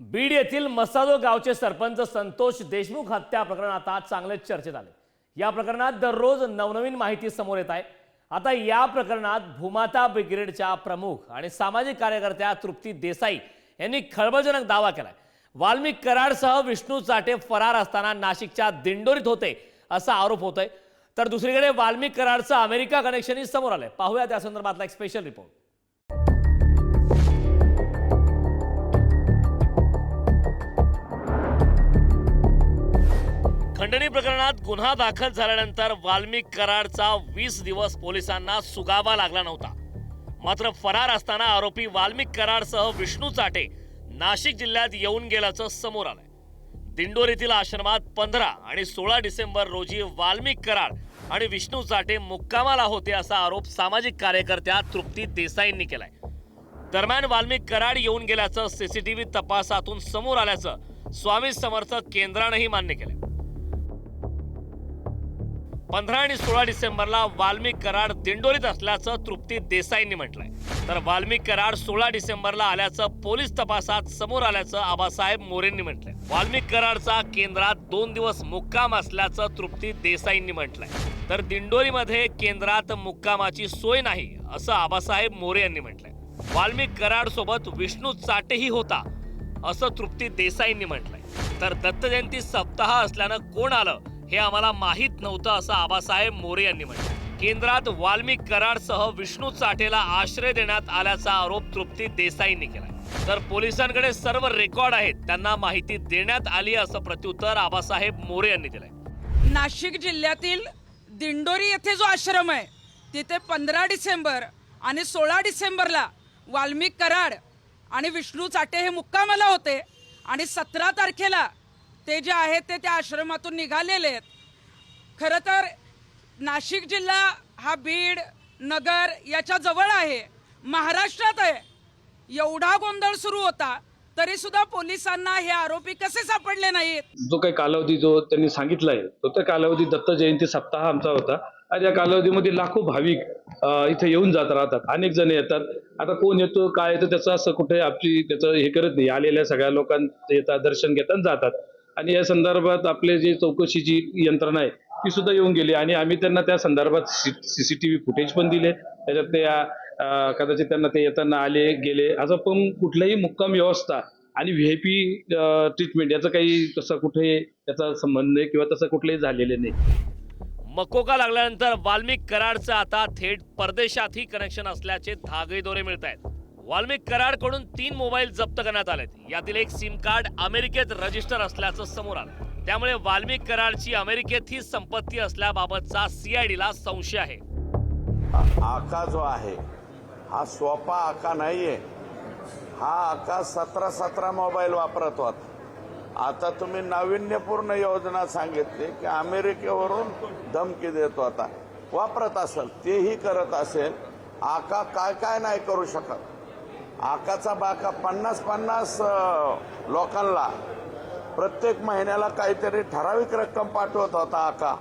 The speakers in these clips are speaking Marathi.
बीड येथील मसादो गावचे सरपंच संतोष देशमुख हत्या प्रकरण आता चांगलेच चर्चेत आले. या प्रकरणात दररोज नवनवीन माहिती समोर येत आहे. आता या प्रकरणात भूमाता ब्रिगेडच्या प्रमुख आणि सामाजिक कार्यकर्त्या तृप्ती देसाई यांनी खळबळजनक दावा केलाय. वाल्मिक कराडसह विष्णू चाटे फरार असताना नाशिकच्या दिंडोरीत होते असा आरोप होतोय. तर दुसरीकडे वाल्मिक कराडचं अमेरिका कनेक्शनही समोर आलंय. पाहूया त्या संदर्भातला एक स्पेशल रिपोर्ट खंडणी प्रकरणात गुन्हा दाखल झाल्यानंतर वाल्मिक कराडचा वीस दिवस पोलिसांना सुगावा लागला नव्हता. मात्र फरार असताना आरोपी वाल्मिक कराडसह विष्णू चाटे नाशिक जिल्ह्यात येऊन गेल्याचं समोर आलंय. दिंडोरीतील आश्रमात पंधरा आणि सोळा डिसेंबर रोजी वाल्मिक कराड आणि विष्णू चाटे मुक्कामाला होते असा आरोप सामाजिक कार्यकर्त्या तृप्ती देसाईंनी केलाय. दरम्यान वाल्मिक कराड येऊन गेल्याचं सीसीटीव्ही तपासातून समोर आल्याचं स्वामी समर्थ केंद्रानंही मान्य केलं पंधरा आणि सोळा डिसेंबरला वाल्मिक कराड दिंडोरीत असल्याचं तृप्ती देसाईंनी म्हटलंय. तर वाल्मिक कराड सोळा डिसेंबरला आल्याचं पोलीस तपासात समोर आल्याचं आबासाहेब मोरेंनी म्हटलंय. वाल्मिक कराडचा केंद्रात दोन दिवस मुक्काम असल्याचं तृप्ती देसाईंनी म्हटलंय. तर दिंडोरीमध्ये केंद्रात मुक्कामाची सोय नाही असं आबासाहेब मोरे यांनी म्हटलंय. वाल्मिक कराड सोबत विष्णू चाटेही होता असं तृप्ती देसाईंनी म्हटलंय. तर दत्त जयंती सप्ताह असल्यानं कोण आलं? हे आम्हाला माहीत नव्हतं असं आबासाहेब मोरे यांनी म्हटलं. केंद्रात वाल्मिक कराडसह विष्णू चाटेला आश्रय देण्यात आल्याचा आरोप तृप्ती देसाईंनी केला तर पोलिसांकडे सर्व रेकॉर्ड आहेत त्यांना माहिती देण्यात आली असं प्रत्युत्तर आबासाहेब मोरे यांनी दिलंय. नाशिक जिल्ह्यातील दिंडोरी येथे जो आश्रम आहे तिथे पंधरा डिसेंबर आणि सोळा डिसेंबरला वाल्मिक कराड आणि विष्णू चाटे हे मुक्कामाला होते आणि सतरा तारखेला ते जे आहेत ते त्या आश्रमातून निघालेले आहेत. खरं तर नाशिक जिल्हा हा बीड नगर याच्या जवळ आहे. महाराष्ट्रात आहे. एवढा गोंधळ सुरू होता तरी सुद्धा पोलिसांना हे आरोपी कसे सापडले नाहीत? जो काही कालावधी जो त्यांनी सांगितला आहे तो त्या कालावधी दत्त जयंती सप्ताह आमचा होता. आणि या कालावधीमध्ये लाखो भाविक इथे येऊन जात राहतात. अनेक जण येतात. आता कोण येतो काय येतो त्याचं असं कुठे आमची त्याचं हे करत नाही. आलेल्या सगळ्या लोकांचं येतात दर्शन घेतात जातात. आणि या संदर्भात आपले जे चौकशीची यंत्रणा आहे ती सुद्धा येऊन गेली. आणि आम्ही त्यांना त्या संदर्भात C C T V footage पण दिले. त्याच्यात ते कदाचित त्यांना ते येताना आले गेले. असं पण कुठल्याही मुक्काम व्यवस्था आणि व्ही आय पी ट्रीटमेंट याचं काही तसा कुठे त्याचा संबंध नाही किंवा तसं कुठलंही झालेलं नाही. मकोका लागल्यानंतर वाल्मिक कराडचं आता थेट परदेशातही कनेक्शन असल्याचे धागेदोरे मिळत आहेत वाल्मिक कराडकडून तीन मोबाईल जप्त करण्यात आलेत. यातील एक सिम कार्ड अमेरिकेत रजिस्टर असल्याचं समोर आलं. त्यामुळे वाल्मिक कराडची अमेरिकेत ही संपत्ती असल्याबाबतचा सीआयडीला संशय आहे. आका जो आहे हा सोपा आका नाहीये. हा आका सतरा सतरा मोबाईल वापरत होता. आता तुम्ही नाविन्यपूर्ण योजना सांगितली की अमेरिकेवरून धमकी देतो आता वापरत असेल तेही करत असेल. आका काय काय नाही करू शकत. आकाचा बाका पन्नास पन्नास लोकांना. प्रत्येक महिन्याला काहीतरी ठराविक रक्कम पाठवत होता आका.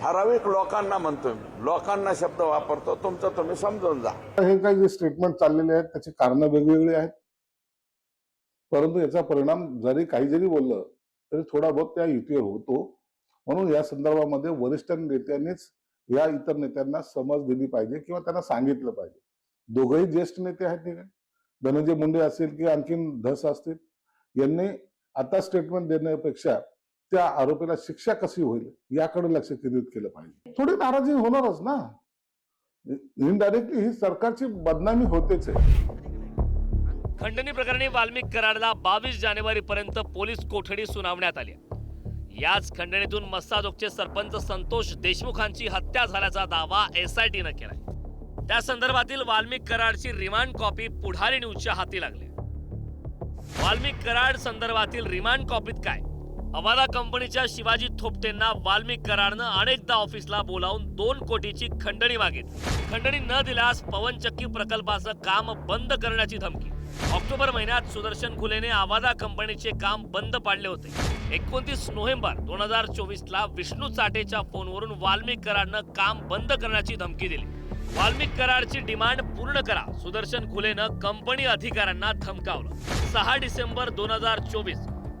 ठराविक लोकांना म्हणतो मी. लोकांना शब्द वापरतो. तुमचं तुम्ही समजून जा. हे काही जे स्टेटमेंट चाललेले आहेत त्याची कारणं वेगवेगळी आहेत. परंतु याचा परिणाम जरी काही जरी बोललं तरी थोडा बहुत त्या युतीवर होतो. म्हणून या संदर्भामध्ये वरिष्ठ नेत्यांनीच या इतर नेत्यांना समज दिली पाहिजे किंवा त्यांना सांगितलं पाहिजे. दोघंही ज्येष्ठ नेते आहेत नाही का? धनंजय मुंडे असतील किंवा आणखीन धस असतील यांनी आता स्टेटमेंट देण्यापेक्षा त्या आरोपीला शिक्षा कशी होईल याकडे लक्ष केंद्रित केलं पाहिजे. थोडी नाराजी होणारच ना. इनडायरेक्टली ही सरकारची बदनामी होतेच आहे. खंडणी प्रकरणी वाल्मिक कराडला बावीस जानेवारी पर्यंत पोलीस कोठडी सुनावण्यात आली याच खंडणीतून मस्ताजोगचे सरपंच संतोष देशमुखांची हत्या झाल्याचा दावा एसआयटीनं केलाय. त्या संदर्भातील वाल्मिक कराडची रिमांड कॉपी पुढारी न्यूजच्या हाती लागली. वाल्मिक कराड संदर्भातील रिमांड कॉपीत काय? अवादा कंपनीच्या शिवाजी थोपटेंना वाल्मिक कराडनं अनेकदा ऑफिसला बोलावून दोन कोटीची खंडणी मागितली. खंडणी न दिल्यास पवनचक्की प्रकल्पाचं काम बंद करण्याची धमकी. ऑक्टोबर महिन्यात सुदर्शन खुलेने आवादा कंपनीचे काम बंद पाडले होते. एकोणतीस नोव्हेंबर दोन हजार चोवीस ला विष्णू चाटेच्या फोनवरून वाल्मिक कराडनं काम बंद करण्याची धमकी दिली. वाल्मिक कराडची डिमांड पूर्ण करा. सुदर्शन खुलेनं कंपनी अधिकाऱ्यांना थमकावलं सहा डिसेंबर दोन हजार चोवीस.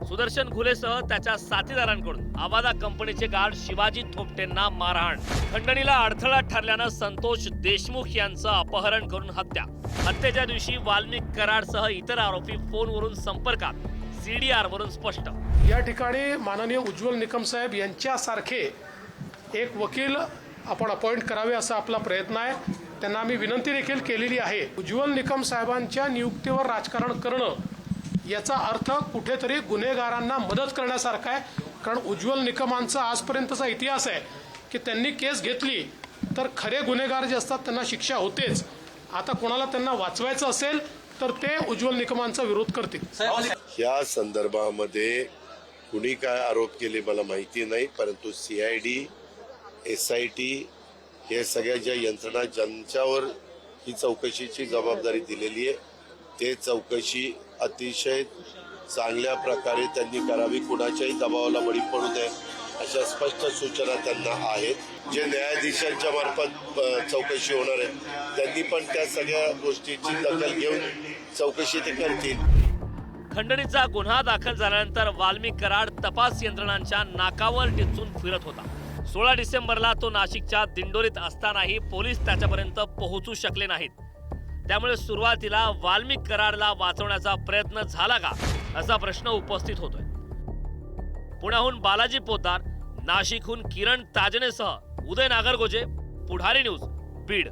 सुदर्शन खुलेसह त्याच्या साथीदारांकडून आवादा कंपनीचे गार्ड शिवाजी थोपटेंना मारहाण. खंडणीला अडथळा ठरल्यानं संतोष देशमुख यांचं अपहरण करून हत्या. हत्येच्या दिवशी वाल्मिक कराडसह इतर आरोपी फोनवरून संपर्कात. सीडीआर वरून स्पष्ट. या ठिकाणी माननीय उज्ज्वल निकम साहेब यांच्यासारखे एक वकील आपण अपॉइंट करावे असा आपला प्रयत्न आहे. त्यांना आम्ही विनंती देखील केलेली आहे. उज्ज्वल निकम साहेबांच्या नियुक्तीवर राजकारण करणं याचा अर्थ कुठेतरी गुन्हेगारांना मदत करण्यासारखा आहे. कारण उज्ज्वल निकमांचा आजपर्यंतचा इतिहास आहे की त्यांनी केस घेतली तर खरे गुन्हेगार जे असतात त्यांना शिक्षा होतेच. आता कोणाला त्यांना वाचवायचं असेल तर ते उज्ज्वल निकमांचा विरोध करतील. या संदर्भामध्ये कुणी काय आरोप केले मला माहिती नाही परंतु C I D S I T हे सगळ्या ज्या यंत्रणा ज्यांच्यावर ही चौकशीची जबाबदारी दिलेली आहे ते चौकशी अतिशय चांगल्या प्रकारे त्यांनी करावी कुणाच्याही दबावाला बळी पडू नये अशा स्पष्ट सूचना त्यांना आहेत. जे न्यायाधीशांच्या मार्फत चौकशी होणार आहे त्यांनी पण त्या सगळ्या गोष्टीची दखल घेऊन चौकशी ते करतील. खंडणीचा गुन्हा दाखल झाल्यानंतर वाल्मिक कराड तपास यंत्रणांच्या नाकावर टिचून फिरत होता. सोळा डिसेंबरला तो नाशिकच्या दिंडोरीत असतानाही पोलीस त्याच्यापर्यंत पोहोचू शकले नाहीत. त्यामुळे सुरुवातीला वाल्मिक कराडला वाचवण्याचा प्रयत्न झाला का असा प्रश्न उपस्थित होतोय. पुण्याहून बालाजी पोतार नाशिकहून किरण ताजनेसह उदय नागरगोजे पुढारी न्यूज बीड.